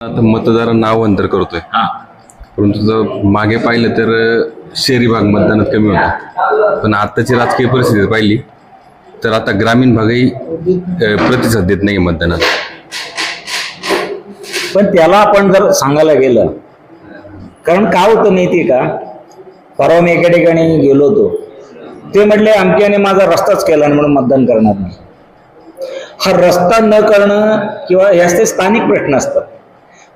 आता मतदार नाव अंतर करतोय. हा. परंतु जर मागे पाहिलं तर शहरी भाग मतदानात कमी होता. पण आताची राजकीय परिस्थिती पाहिली तर आता ग्रामीण भागही अं, प्रतिसाद देत नाही मतदानात. पण त्याला आपण जर सांगायला गेलं कारण काय होतं माहिती का? परवा मी एका ठिकाणी गेलो होतो. ते म्हटले अमक्याने माझा रस्ताच केला आणि म्हणून मतदान करणार नाही. हा रस्ता न करणं किंवा हे स्थानिक प्रश्न असतात.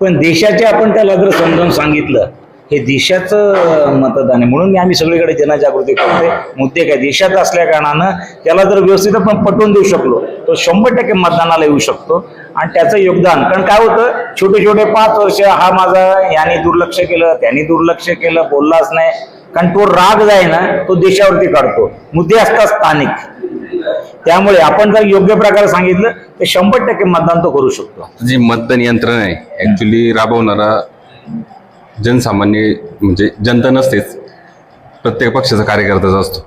पण देशाचे आपण त्याला जर समजावून सांगितलं. हे देशाचं मतदान आहे. म्हणून मी आम्ही सगळीकडे जनजागृती करतोय. मुद्दे काय? देशात असल्या कारणानं त्याला जर व्यवस्थित आपण पटवून देऊ शकलो. तो शंभर टक्के मतदानाला येऊ शकतो. आणि त्याचं योगदान. कारण काय होतं? छोटे छोटे पाच वर्ष हा माझा याने दुर्लक्ष केलं त्याने दुर्लक्ष केलं बोललाच नाही. कारण तो राग जाय ना तो देशावरती काढतो. मुद्दे असतात स्थानिक. त्यामुळे आपण जर योग्य प्रकारे सांगितलं तर शंभर टक्के मतदान तो करू शकतो. जी मतदान यंत्रणा आहे ऍक्च्युली राबवणारा जनसामान्य म्हणजे जनता नसतेच प्रत्येक पक्षाचा कार्यकर्ताचा असतो.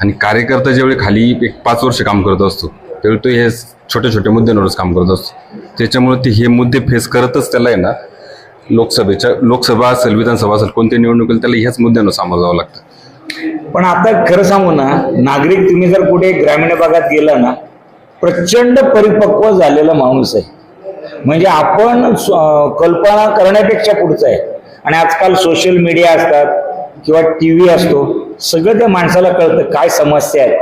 आणि कार्यकर्ता ज्यावेळी खाली एक पाच वर्ष काम करत असतो त्यावेळी तो हे छोट्या छोट्या मुद्द्यांवरच काम करत असतो. त्याच्यामुळे ते हे मुद्दे फेस करतच त्याला आहे ना लोकसभेच्या लोकसभा असेल विधानसभा असेल कोणत्या निवडणुकीला त्याला ह्याच मुद्द्यांवर सामोरं जावं लागतं. पण आता खरं सांगू ना नागरिक तुम्ही जर कुठे ग्रामीण भागात गेला ना प्रचंड परिपक्व झालेला माणूस आहे. म्हणजे आपण स्व- कल्पना करण्यापेक्षा पुढचं आहे. आणि आजकाल सोशल मीडिया असतात किंवा टी व्ही असतो सगळं त्या माणसाला कळतं काय समस्या आहेत.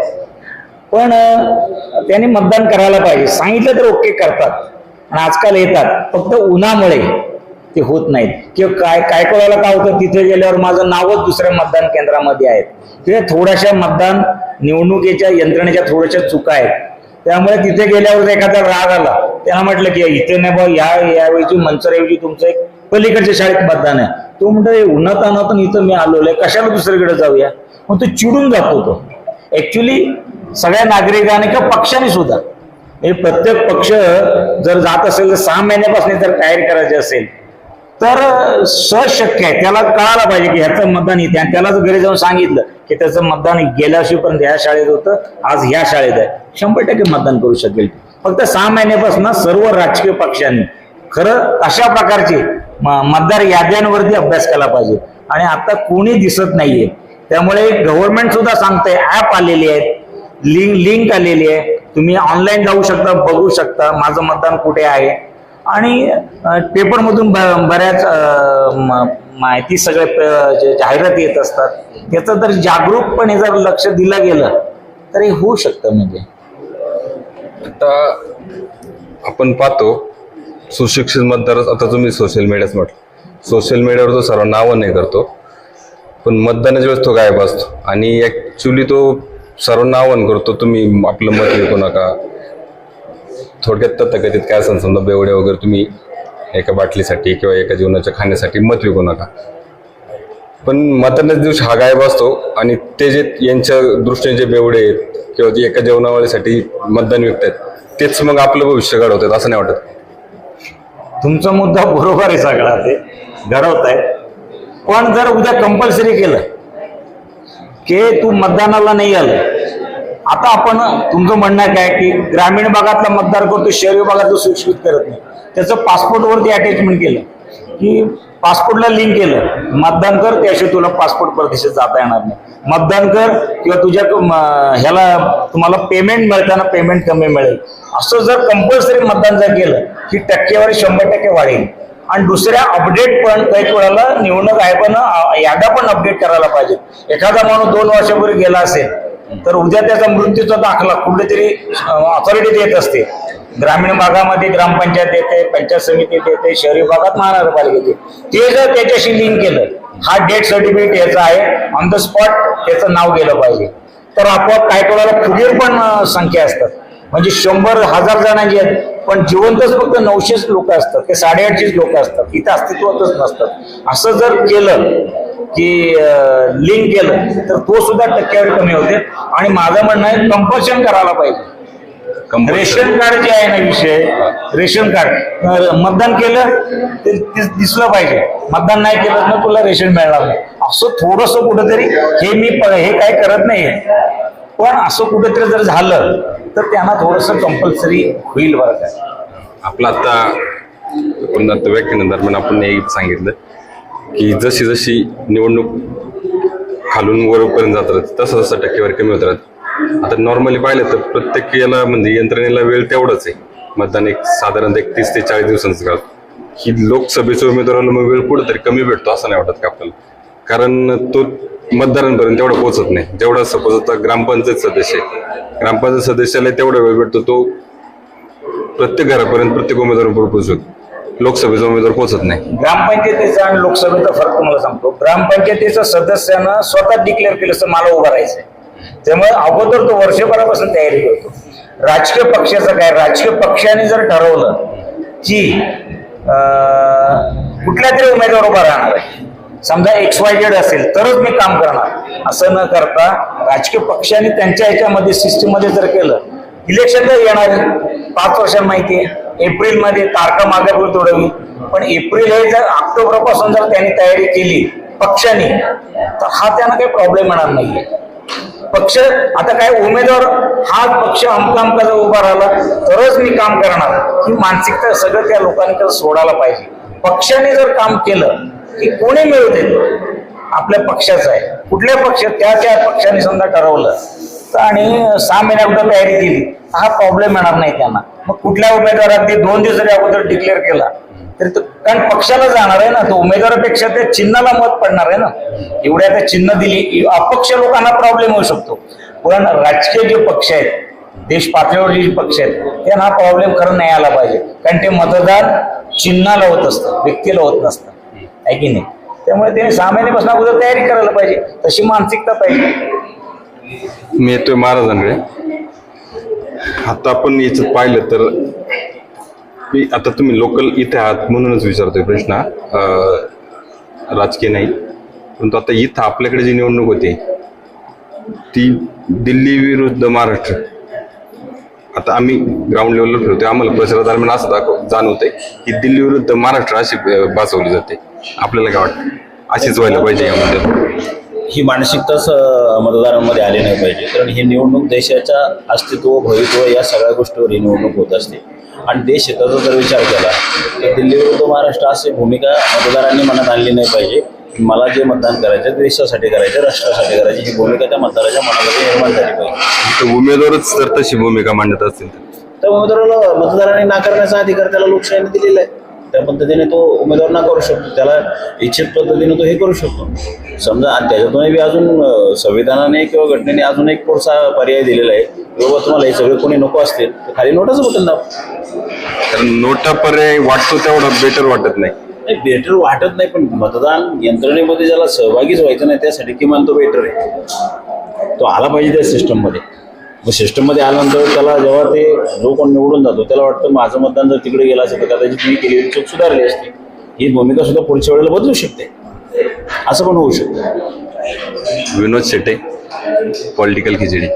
पण त्याने त्यांनी मतदान करायला पाहिजे. सांगितलं तर ओके करतात. आणि आजकाल येतात. फक्त उन्हामुळे. ते होत नाहीत. किंवा काय काय कळायला काय होतं तिथे गेल्यावर माझं नावच दुसऱ्या मतदान केंद्रामध्ये आहेत. किंवा थोड्याशा मतदान निवडणुकीच्या यंत्रणेच्या थोड्याशा चुका आहेत. त्यामुळे तिथे गेल्यावर एखादा राग आला त्यांना म्हटलं की इथे नाही बा या यावेळीची मंचरऐवजी तुमचं एक पलीकडच्या शाळेत मतदान आहे. तो म्हणतो उन्हात अनातून इथं मी आलोय कशाला दुसरीकडे जाऊया? मग तो चिडून जातो तो ऍक्च्युली सगळ्या नागरिकांनी किंवा पक्षाने सुद्धा. हे प्रत्येक पक्ष जर जात असेल तर सहा महिन्यापासून जर तयारी करायची असेल तर सशक्य आहे. त्याला कळायला पाहिजे की ह्याचं मतदान येते आणि त्याला घरी जाऊन सांगितलं की त्याचं मतदान गेल्या वर्षीपर्यंत ह्या शाळेत होतं आज ह्या शाळेत आहे. शंभर टक्के मतदान करू शकेल. फक्त सहा महिन्यापासून सर्व राजकीय पक्षांनी खरं अशा प्रकारचे म- मतदार याद्यांवरती अभ्यास केला पाहिजे. आणि आता कोणी दिसत नाहीये. त्यामुळे गव्हर्नमेंट सुद्धा सांगतंय ऍप आलेली आहेत. लिंक लिंक आलेली आहे. तुम्ही ऑनलाईन जाऊ शकता बघू शकता माझं मतदान कुठे आहे. आणि पेपरमधून ब- बऱ्याच म- माहिती सगळ्या जे जाहिरात येत असतात त्याचं जर जागरूकपणे जर लक्ष दिलं गेलं तर हे होऊ शकतं म्हणजे. आता आपण पाहतो सुशिक्षित मतदार आता तुम्ही सोशल मीडियाच म्हटलं. सोशल मीडियावर तो सर्व नावं नाही करतो पण मतदानाच्या वेळेस तो गायब असतो. आणि ॲक्च्युली तो सर्व नावन करतो तुम्ही आपलं मत विकू नका. थोडक्यात तथाकथित काय असं समजा बेवडे वगैरे तुम्ही एका बाटलीसाठी किंवा एका जीवनाच्या खाण्यासाठी मत विकू नका. पण मतदानाच्या दिवशी हा गायब असतो आणि ते जे यांच्या दृष्टीने जे बेवडे आहेत किंवा जे एका जेवणावळीसाठी मतदान विकतात तेच मग आपलं भविष्य घडवतात असं नाही वाटत? तुमचा मुद्दा बरोबर आहे सगळा ते घडवत आहे पण जर उद्या कंपल्सरी केलं की तू मतदानाला नाही आलं आता आपण तुमचं म्हणणं काय की ग्रामीण भागातला मतदार करतो शहरी भागातलं सुशिक्षित करत नाही. त्याचं पासपोर्टवरती अटॅचमेंट केलं. की पासपोर्टला लिंक केलं. मतदान कर त्याशिवाय तुला पासपोर्ट परदेशात जाता येणार नाही. मतदान कर किंवा तुझ्या म, ह्याला तुम्हाला पेमेंट मिळताना पेमेंट कमी मिळेल. असं जर कंपल्सरी मतदान जर केलं की टक्केवारी शंभर टक्के वाढेल. आणि दुसऱ्या अपडेट पण काही वेळाला निवडणूक आयोगानं याद्या पण अपडेट करायला पाहिजे. एखादा माणूस दोन वर्षापूर्वी गेला असेल तर उद्या त्याचा मृत्यूचा दाखला कुठेतरी ऑथॉरिटी देत असते. ग्रामीण भागामध्ये ग्रामपंचायत येते पंचायत समिती येते शहरी भागात महानगरपालिकेत येते. ते जर त्याच्याशी लिंक केलं हा डेट सर्टिफिकेट याचा आहे ऑन द स्पॉट त्याचं नाव गेलं पाहिजे. तर आपोआप काय कोणाला फुगीर पण संख्या असतात. म्हणजे शंभर हजार जणांची आहेत पण जिवंतच फक्त नऊशेच लोक असतात ते साडेआठशेच लोक असतात इथं अस्तित्वातच नसतात. असं जर केलं की लिंक केलं तर तो सुद्धा टक्केवारी कमी होते. आणि माझं म्हणणं आहे कंपल्शन करायला पाहिजे. रेशन कार्ड जे आहे ना विषय रेशन कार्ड मतदान केलं ते दिसलं पाहिजे. मतदान नाही केलं ना तुला रेशन मिळणार नाही. असं थोडस कुठंतरी हे मी हे काय करत नाही पण असं कुठेतरी जर झालं तर त्यांना थोडस कंपल्सरी होईल बरं काय आपला आता पण आता व्याख्यानादरम्यान आपण हे सांगितलं. की जशी जशी निवडणूक खालून वरपर्यंत जात राहते तसं तसं टक्केवारी कमी होत राहते. आता नॉर्मली पाहिलं तर प्रत्येक याला म्हणजे यंत्रणेला वेळ तेवढाच आहे. मतदान एक साधारणतः एक तीस ते चाळीस दिवसांचं काळ. ही लोकसभेच्या उमेदवाराला मग वेळ कुठेतरी कमी भेटतो असं नाही वाटत का आपल्याला? कारण तो मतदारांपर्यंत तेवढा पोहोचत नाही. जेवढा सपोज आता ग्रामपंचायत सदस्य आहे. ग्रामपंचायत सदस्याला तेवढा वेळ भेटतो तो प्रत्येक घरापर्यंत प्रत्येक उमेदवारापर्यंत पोहोचतो. लोकसभेचा उमेदवार पोहोचत नाही. ग्रामपंचायतीचा आणि लोकसभेचा फरक तुम्हाला सांगतो. ग्रामपंचायतीचा सदस्यानं स्वतः डिक्लेअर केलं असं मला उभं राहायचंय. त्यामुळे अगोदर तो वर्षभरापासून तयारी करतो. राजकीय पक्षाचं काय? राजकीय पक्षाने जर ठरवलं की कुठल्या तरी उमेदवार उभा राहणार आहे. समजा एक्स वाय झेड असेल तरच मी काम करणार. असं न करता राजकीय पक्षाने त्यांच्या ह्याच्यामध्ये सिस्टीममध्ये जर केलं इलेक्शन तर येणार आहे. पाच वर्षांना माहिती आहे. एप्रिलमध्ये तारखा मागे तोडवी पण एप्रिल हे जर ऑक्टोबरपासून जर त्यांनी तयारी केली पक्षाने तर हा त्यांना काही प्रॉब्लेम येणार नाहीये. पक्ष आता काय उमेदवार हा पक्ष अमका अमका जर उभा राहिला तरच मी काम करणार. ही मानसिकता सगळं त्या लोकांनी तर सोडायला पाहिजे. पक्षाने जर काम केलं की कोणी मिळू दे आपल्या पक्षाचं आहे. कुठल्या पक्ष त्या त्या पक्षाने समजा ठरवलं आणि सहा महिन्या अगोदर तयारी केली. हा प्रॉब्लेम येणार नाही त्यांना. मग कुठल्या उमेदवारात ते दोन दिवस जरी अगोदर डिक्लेअर केला तरी तो कारण पक्षाला जाणार आहे ना तो उमेदवारापेक्षा त्या चिन्हाला मत पडणार आहे ना. एवढ्या त्या चिन्ह दिली अपक्ष लोकांना प्रॉब्लेम होऊ शकतो. पण राजकीय जे पक्ष आहेत देश पातळीवर जे पक्ष आहेत त्यांना हा प्रॉब्लेम खरं नाही आला पाहिजे. कारण ते मतदान चिन्हाला होत असतं व्यक्तीला होत नसतं. आहे की नाही? त्यामुळे त्याने सहा महिन्यापासून अगोदर तयारी करायला पाहिजे. तशी मानसिकता पाहिजे. मी येतोय महाराजांकडे. आता आपण याच्यात पाहिलं तर मी आता तुम्ही लोकल इथे आहात म्हणूनच विचारतोय प्रश्न. राजकीय नाही. परंतु आता इथं आपल्याकडे जी निवडणूक होती ती दिल्ली विरुद्ध महाराष्ट्र. आता आम्ही ग्राउंड लेवलला फिरतोय आम्हाला प्रचारादरम्यान असं दाखव जाणवतंय की दिल्ली विरुद्ध महाराष्ट्र अशी अं, जाते. आपल्याला काय वाटतं? अशीच व्हायला पाहिजे यामध्ये ही मानसिकताच मतदारांमध्ये आली नाही पाहिजे. कारण ही निवडणूक देशाच्या अस्तित्व भवित्व या सगळ्या गोष्टीवर ही निवडणूक होत असते. आणि देश हिताचा जर विचार केला तर दिल्ली विरुद्ध महाराष्ट्र अशी भूमिका मतदारांनी मनात आणली नाही पाहिजे. मला जे मतदान करायचं देशासाठी करायचं राष्ट्रासाठी करायची ही भूमिका त्या मतदाराच्या मनामध्ये निर्माण झाली पाहिजे. तर उमेदवारच जर तशी भूमिका मांडत असतील तर? त्या उमेदवाराला मतदारांनी नाकारण्याचा अधिकार त्याला लोकशाहीने दिलेला आहे. त्या पद्धतीने तो उमेदवार नाकारू शकतो. त्याला इच्छित पद्धतीने तो हे करू शकतो. समजा त्याच्यातूनही बी अजून संविधानाने किंवा घटनेने अजून एक पुढचा पर्याय दिलेला आहे. बाबा तुम्हाला हे सगळे कोणी नको असतील तर खाली नोटाचं बटन दाब. नोटा पर्याय वाटतो तेवढा बेटर वाटत नाही. नाही बेटर वाटत नाही पण मतदान यंत्रणेमध्ये ज्याला सहभागीच व्हायचं नाही त्यासाठी किमान तो बेटर आहे. तो आला पाहिजे त्या सिस्टममध्ये मग सिस्टममध्ये आल्यानंतर त्याला जेव्हा ते जो कोण निवडून जातो त्याला वाटतं माझं मतदान जर तिकडे गेलं असेल तर कदाचित मी केलेली चूक सुधारली असते. ही भूमिका सुद्धा पुढच्या वेळेला बदलू शकते. असं पण होऊ शकतं. विनोद शेटे पॉलिटिकल खिचडी.